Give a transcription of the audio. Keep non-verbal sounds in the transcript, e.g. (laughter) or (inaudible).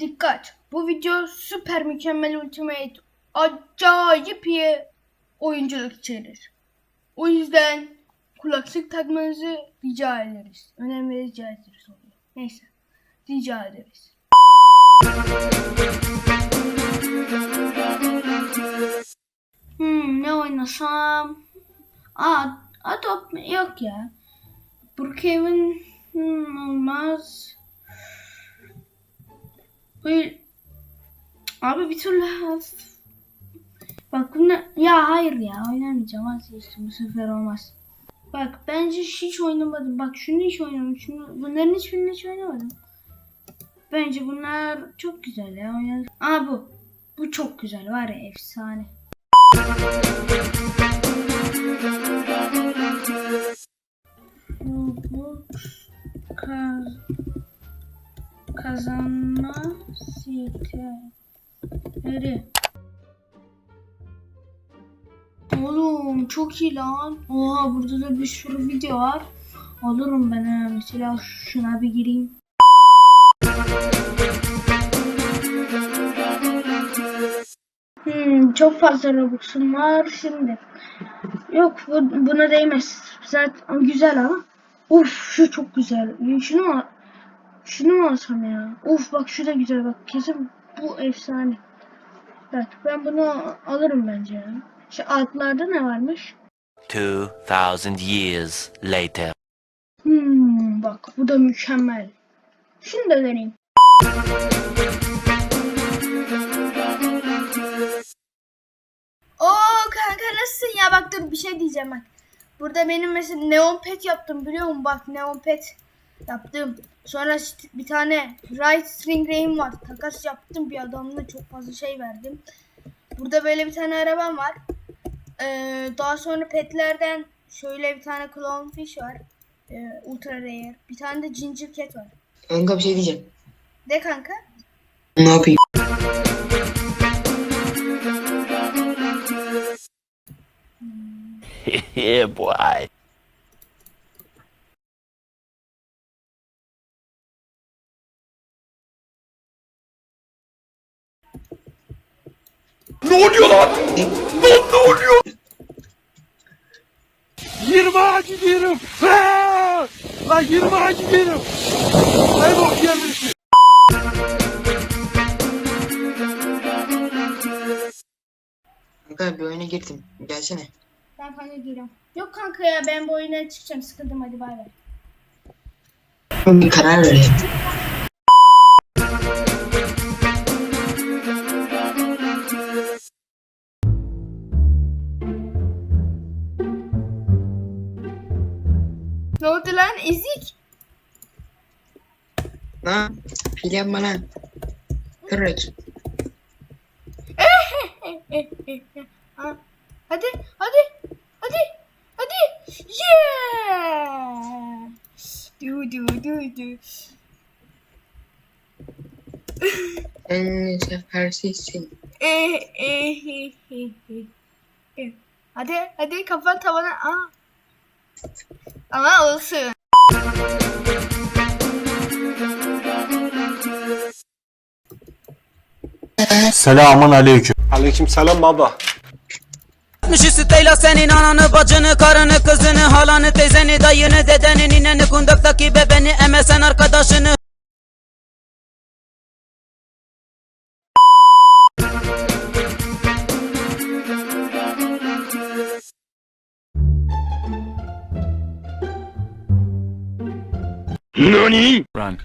Dikkat! Bu video süper mükemmel ultimate acayip iyi oyunculuk içerir. O yüzden kulaklık takmanızı rica ederiz. Önem ve rica ederiz oluyor. Neyse. Rica ederiz. Hmm, ne oynasam? Aa, Adopt yok ya. Brookhaven hmm, olmaz. Buyur. Abi bir türlü Bak bunlar ya hayır ya oynamayacağım vazgeçtim bu sefer olmaz. Bak bence hiç oynamadım. Bak şunu hiç oynamadım. Şunu, bunların hiçbirini hiç oynamadım. Bence bunlar çok güzel ya oynadım. Aa bu. Bu çok güzel var ya efsane. Kazanma siteleri. Oğlum çok iyi lan. Oha burada da bir sürü video var. Alırım ben ha. Mesela şuna bir gireyim. Hmm, çok fazla Robux'um var şimdi. Yok bu, buna değmez. Zaten güzel ama. Uf şu çok güzel. Şunu mu şunu mu alsam ya? Uf bak şu da güzel bak. Kesin bu efsane. Bak ben bunu alırım bence ya. Şu altlarda ne varmış? 2000 years later. Hmm, bak bu da mükemmel. Şunu da deneyeyim. Oo kanka nasılsın ya bak dur bir şey diyeceğim bak. Burada benim mesela neon pet yaptım biliyor musun? Bak neon pet yaptım. Sonra bir tane right string rain var. Takas yaptım bir adamla çok fazla şey verdim. Burada böyle bir tane arabam var. Ee, daha sonra petlerden şöyle bir tane clownfish var. Ee, ultra rare. Bir tane de ginger cat var. Kanka bir şey diyeceğim. De kanka. Ne yapayım? (laughs) yeah, boy. Ne oluyor lan? Lan ne oluyor? 20'a gidiyorum. Ha! Lan 20'a gidiyorum. Ay bok yemişim. Kanka bir oyuna girdim. Gelsene. Ben kanka giriyorum. Yok kanka ya ben bu oyuna çıkacağım. Sıkıldım hadi bay bay. Bir karar ver Ne oldu lan ezik? Lan fil yapma lan. Kırık. Ha, hadi hadi hadi hadi. Yeah! Du du du du. En sefersizsin. Eh, (laughs) eh, eh, eh, eh. Eh. Hadi hadi kafan tavana. Aa. Ama olsun. Selamun aleyküm. Aleykümselam baba. Mışı siteyle senin ananı, bacını, karını, kızını, halanı, teyzeni, dayını, dedeni, nineni, kundaktaki bebeni, emesen arkadaşını. Nani? Run.